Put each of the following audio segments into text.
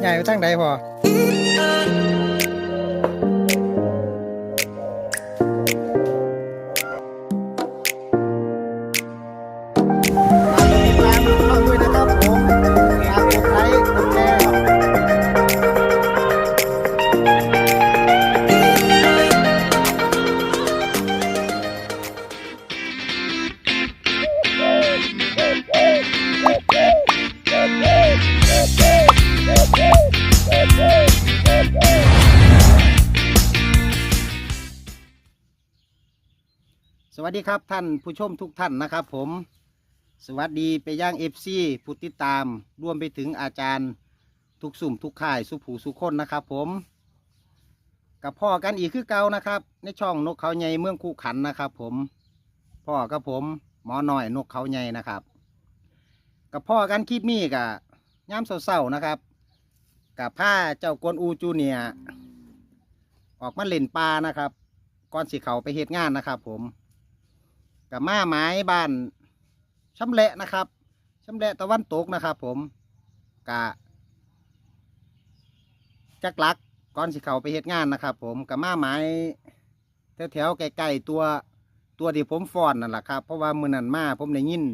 ใหญ่ไปทางใดพอ ดีครับท่านผู้ชมทุกท่านนะครับ ผม สวัสดีไปย่างเอฟซีผู้ติดตามรวมไปถึงอาจารย์ทุกสุ่มทุกข่ายสุผูสุคนนะครับ ผม กับพ่อกันอีกคือเก่านะครับ ในช่องนกเขาใหญ่เมืองคู่ขันนะครับ ผม พ่อกับผม หมอหน่อยนกเขาใหญ่นะครับ กับพ่อกันคลิปนี้กับย่ามเศร้าๆนะครับ กับผ้าเจ้ากวนอูจูเนียออกมาเล่นปลานะครับก่อนสิเขาไปเหตุงานนะครับ ผม กับมาไม้บ้านชำแหละนะครับชำแหละตะวันตกนะครับ ผมกะจักลักก่อนสิเขาไปเหตุงานนะครับ ผมกับมาไม้แถวๆใกล้ๆตัวตัวที่ผมฟอนนั่นแหละครับ เพราะว่ามือนันมาผมได้ยิน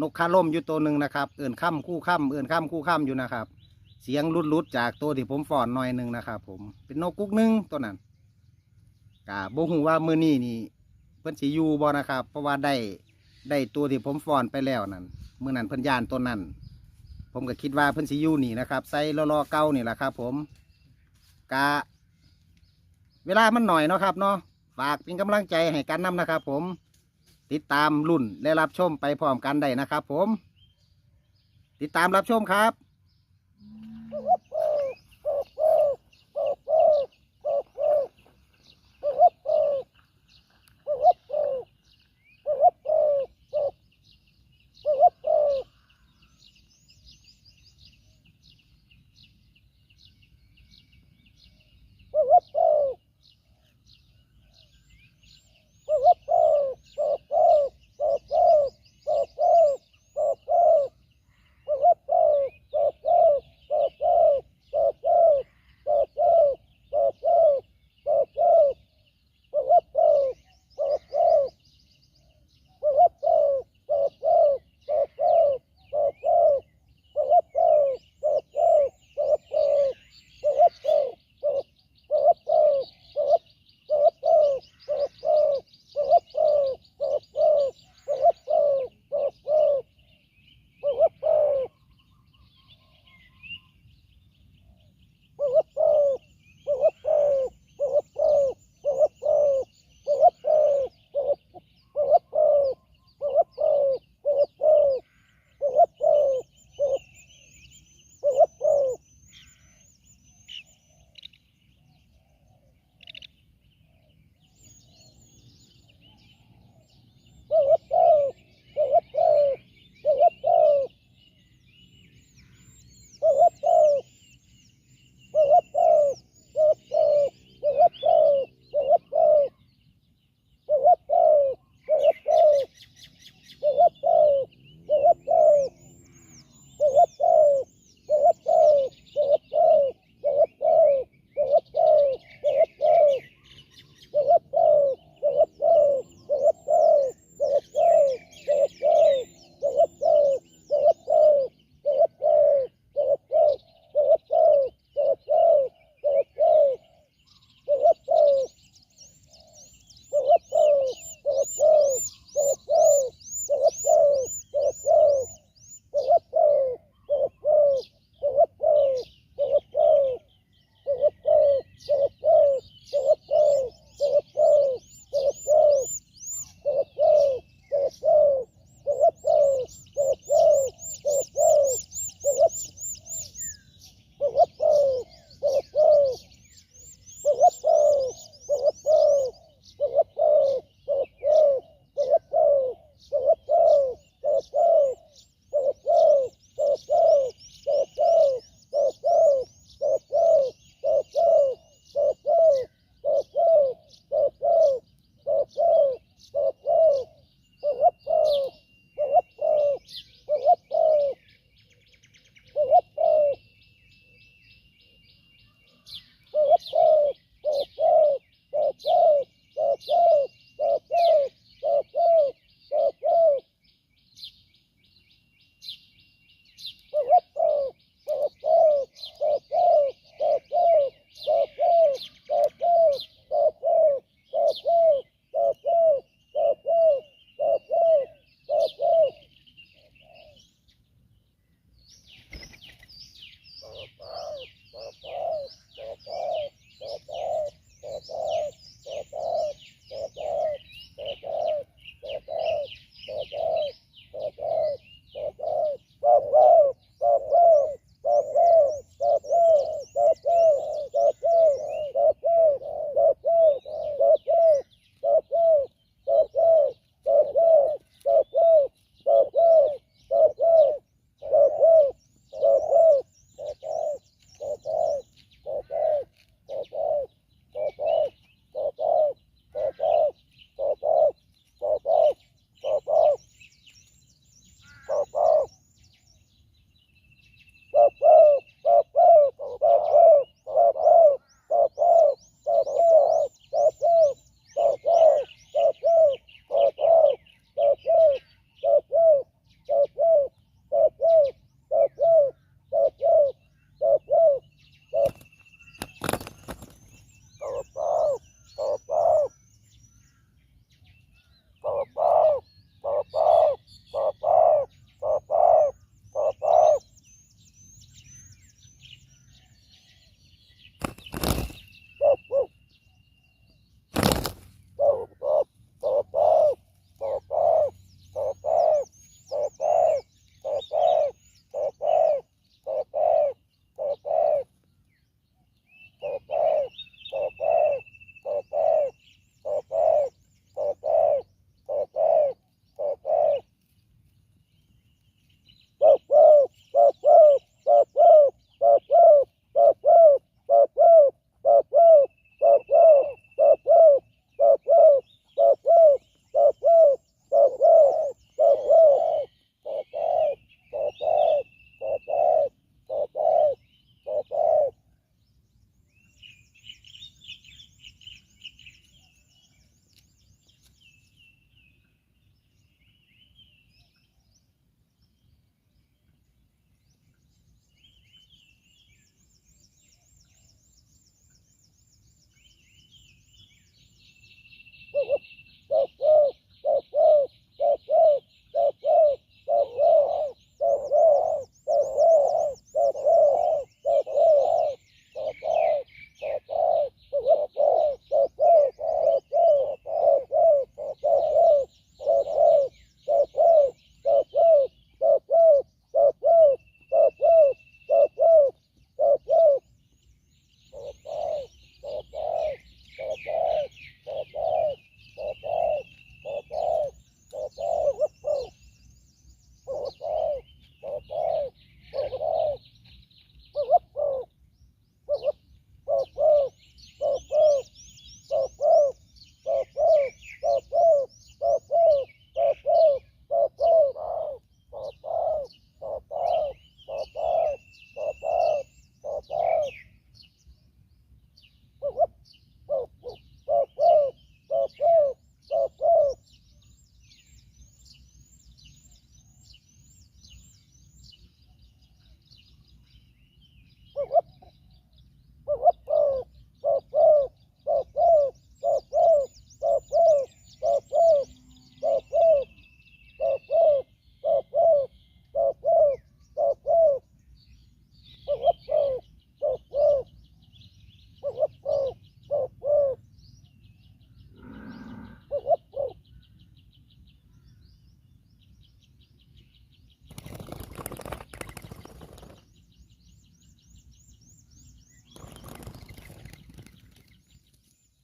นกคาล่มอยู่ตัวหนึ่งนะครับ เอื่นค่ำคู่ค่ำเอื่นค่ำคู่ค่ำอยู่นะครับ เสียงรุดๆจากตัวที่ผมฟอนหน่อยหนึ่งนะครับ ผมเป็นนกกุ๊กนึงตัวนั้นกะบ่ฮู้ว่ามือนี้นี่ เพิ่นสิอยู่บ่นะครับ เพราะว่าได้ได้ตัวที่ผมฟ้อนไปแล้วนั่นเมื่อนั้นเพิ่นย่านตัวนั้น ผมก็คิดว่าเพิ่นสิอยู่นี่นะครับใส่ล้อๆเก่านี่แหละครับ ผมกะเวลามันหน่อยเนาะครับเนาะฝากเป็นกำลังใจให้กันนํนะครับ ผมติดตามรุ่นและรับชมไปพร้อมกันได้นะครับ ผม ติดตามรับชมครับ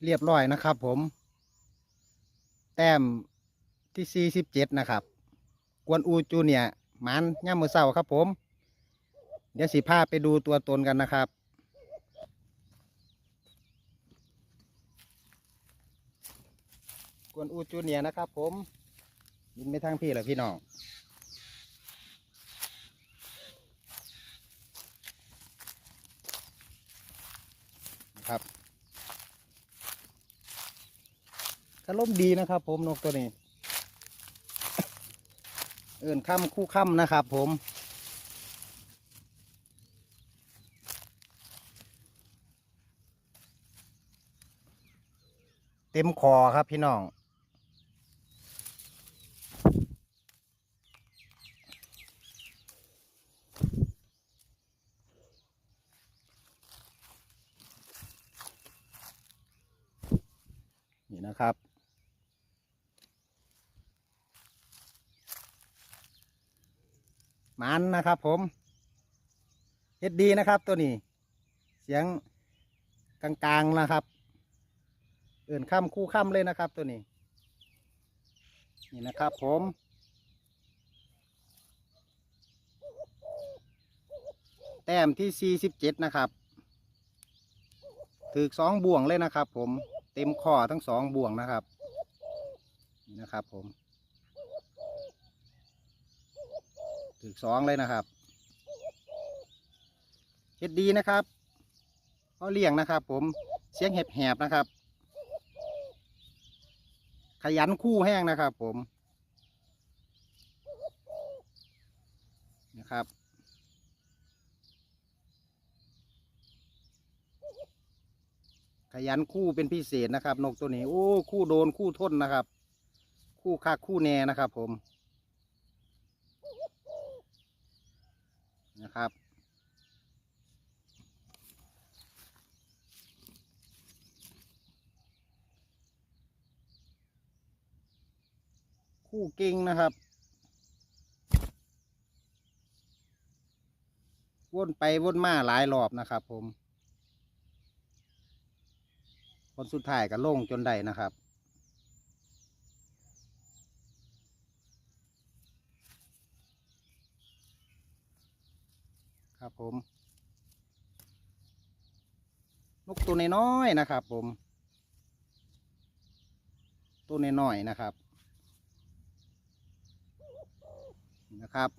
เรียบร้อยนะครับผม แต้มที่สี่สิบเจ็ดนะครับ กวนอูจูเนี่ยหมันย่ามมือเศร้าครับผม เดี๋ยวสิพาไปดูตัวตนกันนะครับกวนอูจูเนียนะครับผมบินไปทางพี่เหรอพี่น้องนะครับ คารมดีนะครับ ผมนกตัวนี้ เอื่นค่ำคู่ค่ำนะครับ ผม เต็มคอครับพี่น้องนี่นะครับ มันนะครับ ผมเฮ็ดดีนะครับ ตัวนี้ เสียงกลางๆนะครับ เอื่นค่ำคู่ค่ำเลยนะครับ ตัวนี้ นี่นะครับ ผมแต้มที่ 47 นะครับ ถือสองบ่วงเลยนะครับ ผม เต็มข้อทั้งสองบ่วงนะครับ นี่นะครับผม ถือสองเลยนะครับเฮ็ดดีนะครับเขาเลี้ยงนะครับ ผมเสียงแหบๆนะครับ ขยันคู่แห้งนะครับ ผมนะครับขยันคู่เป็นพิเศษนะครับ นกตัวนี้ โอ้ คู่โดนคู่ทนนะครับ คู่คักคู่แน่นะครับผม นะครับ คู่เก่งนะครับ วนไปวนมาหลายรอบนะครับผม คนสุดท้ายก็ลงจนได้นะครับ ครับ ผมนกตัวน้อยๆนะครับ ผม ตัวน้อยๆนะครับนะครับ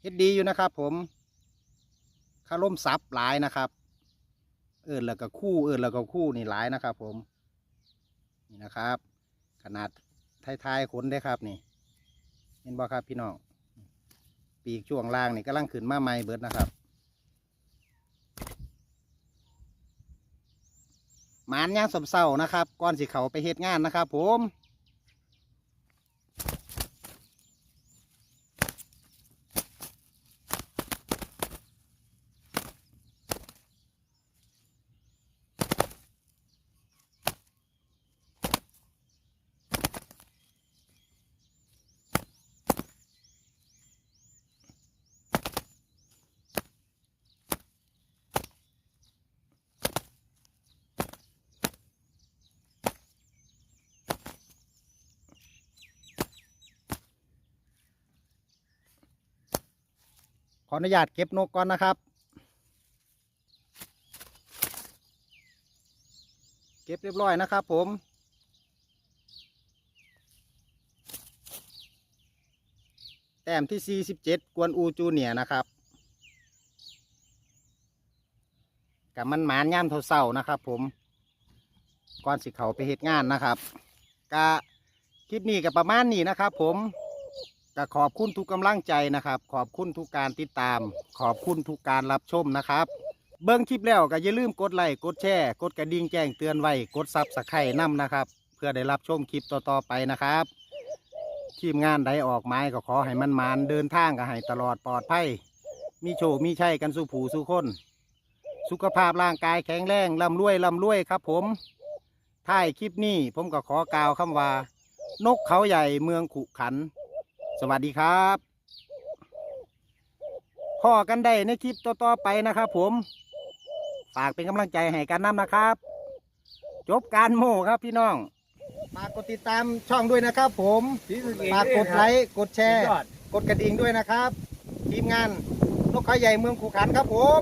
เฮ็ดดีอยู่นะครับ ผมคาร่มซับหลายนะครับ เอินแล้วก็คู่เอินแล้วก็คู่นี่หลายนะครับ ผม นี่นะครับ ขนาดท้ายๆขนได้ครับนี่ เห็นบ่ครับพี่น้อง ปีกช่วงล่างนี่กำลังขึ้นมาใหม่เบิดนะครับหมานย่างสมเศร้านะครับ ก่อนสิเขาไปเฮ็ดงานนะครับผม ออนุญาตเก็บนกก่อนนะครับ เก็บเรียบร้อยนะครับผม แต้มที่ 47 กวนอูจูเนียนะครับกับมันหมานย่ามเท่าเศร้านะครับ ผมก่อนสิเขาไปเหตุงานนะครับกะคลิปนี้กับประมาณนี้นะครับ ผม ก็ขอบคุณทุกกำลังใจนะครับ ขอบคุณทุกการติดตาม ขอบคุณทุกการรับชมนะครับ เบิ้งคลิปแล้วก็อย่าลืมกดไลค์กดแชร์กดกระดิ่งแจ้งเตือนไว้กดซับสไครต์นำนะครับ เพื่อได้รับชมคลิปต่อๆไปนะครับทีมงานใดออกไม้ก็ขอให้มันมานเดินทางก็ให้ตลอดปลอดภัยมีโชคมีชัยกันสู่ผู้สู่คน สุขภาพร่างกายแข็งแรงร่ำรวยร่ำรวยครับ ผมท้ายคลิปนี้ผมก็ขอกล่าวคำว่า นกเขาใหญ่เมืองขุขัน สวัสดีครับพอกันได้ในคลิปต่อๆไปนะครับผมฝากเป็นกำลังใจให้กันน้ำนะครับ จบการโม่ครับพี่น้องฝากกดติดตามช่องด้วยนะครับ ผมฝากกดไลค์กดแชร์ กดกระดิ่งด้วยนะครับ ทีมงานนกเขาใหญ่เมืองขู่ขันครับผม